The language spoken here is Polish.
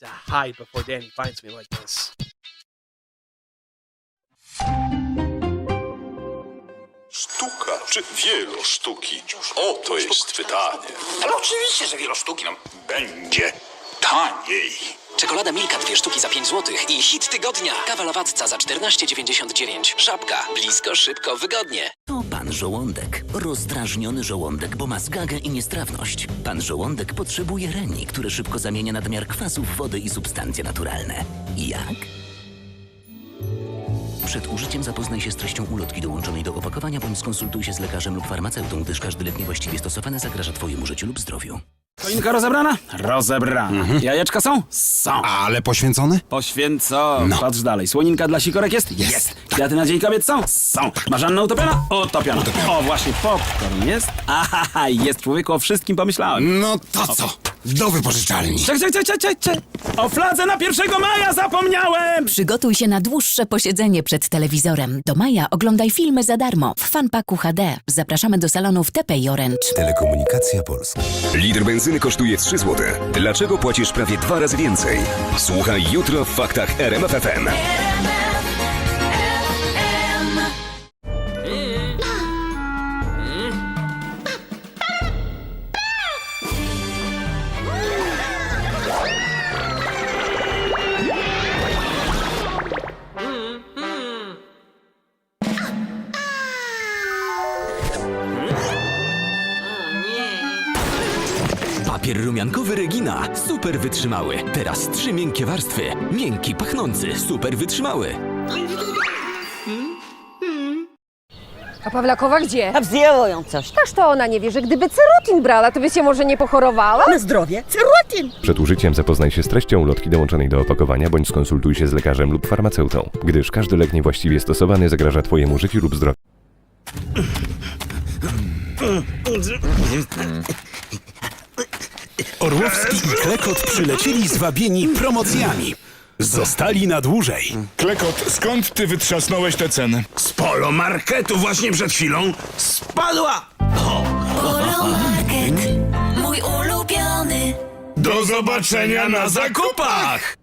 to hide before Danny finds me like this. Sztuka czy wielosztuki? O, to jest pytanie. Ale oczywiście, że wielosztuki nam będzie taniej. Czekolada Milka dwie sztuki za 5 zł i hit tygodnia. Kawa Lawatca za 14,99. Żabka. Blisko, szybko, wygodnie. To pan żołądek. Rozdrażniony żołądek, bo ma zgagę i niestrawność. Pan żołądek potrzebuje reni, które szybko zamienia nadmiar kwasów w wodę i substancje naturalne. Jak? Przed użyciem zapoznaj się z treścią ulotki dołączonej do opakowania bądź skonsultuj się z lekarzem lub farmaceutą, gdyż każdy lek niewłaściwie stosowany zagraża twojemu życiu lub zdrowiu. Choinka rozebrana? Rozebrana. Jajeczka są? Są. Ale poświęcony? Poświęcone. Patrz dalej. Słoninka dla sikorek jest? Jest. Kwiaty na Dzień Kobiet są? Są. Marzanna utopiona? Utopiona. O, właśnie popcorn jest? Aha, jest człowieku, o wszystkim pomyślałem. No to co? Do wypożyczalni. Czek, czek, czek, czek, czek, czek. O fladze na 1 maja zapomniałem! Przygotuj się na dłuższe posiedzenie przed telewizorem. Do maja oglądaj filmy za darmo w Fanpaku HD. Zapraszamy do salonów TP i Orange. Telekomunikacja Polska. Litr benzyny kosztuje 3 zł. Dlaczego płacisz prawie dwa razy więcej? Słuchaj jutro w faktach RMFFM. Papier rumiankowy Regina. Super wytrzymały. Teraz trzy miękkie warstwy. Miękki, pachnący. Super wytrzymały. A Pawlakowa gdzie? A wzięło ją coś. Też to ona nie wie, że gdyby cerotin brała, to by się może nie pochorowała? Na zdrowie. Cerutin. Przed użyciem zapoznaj się z treścią ulotki dołączonej do opakowania bądź skonsultuj się z lekarzem lub farmaceutą, gdyż każdy lek niewłaściwie stosowany zagraża Twojemu życiu lub zdrowiu. Orłowski i Klekot przylecieli zwabieni promocjami. Zostali na dłużej. Klekot, skąd ty wytrzasnąłeś te ceny? Z polomarketu właśnie przed chwilą spadła. Polomarket, mój ulubiony. Do zobaczenia na zakupach!